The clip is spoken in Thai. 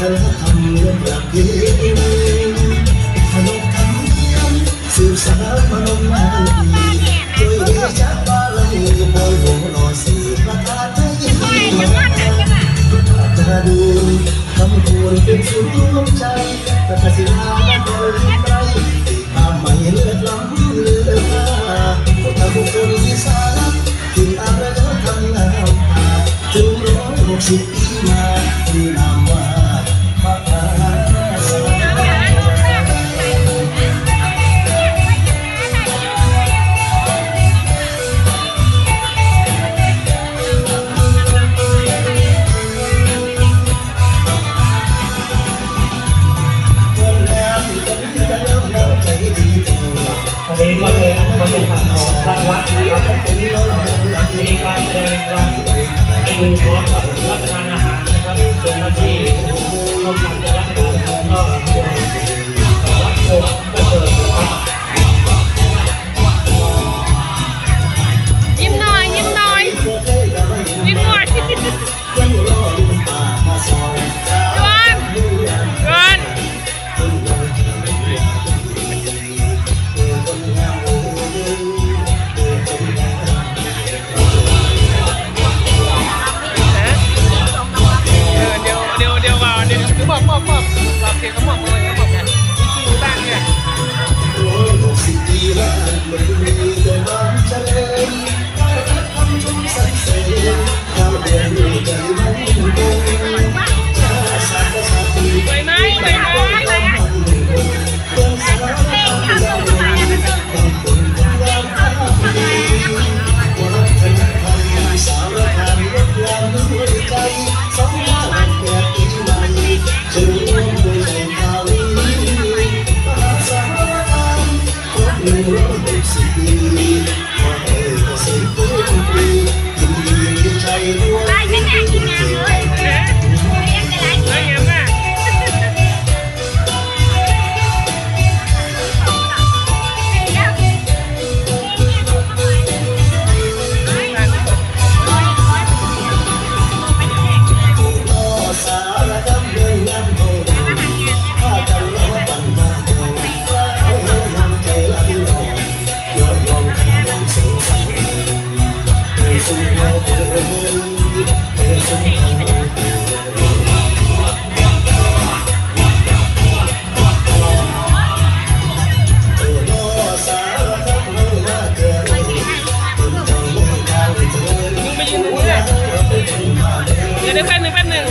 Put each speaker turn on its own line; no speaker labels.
วันธรรมเรื่องประเพณีขนบธรรมเนียมสืบสานมานมนานปีด้วยเดชะบารมีบอยหลวงรสีประทานให้ยิ่งใจะดูคำพูดเป็นสุดรวมใจแต่กสิลาและบริไตรทำไม่เลือดล้ำเลือดมาคนทำบุคคลที่สามถึงอะไรก็ทำงามตาถึงร้อยหกสิบ วัด
นะครับมีการแสดงรำให้ดูพร้อบรับประทานอาหารนะครับเจ้าหน้าที่ เดี๋
ยว
แป๊บนึงแป๊บนึ่ง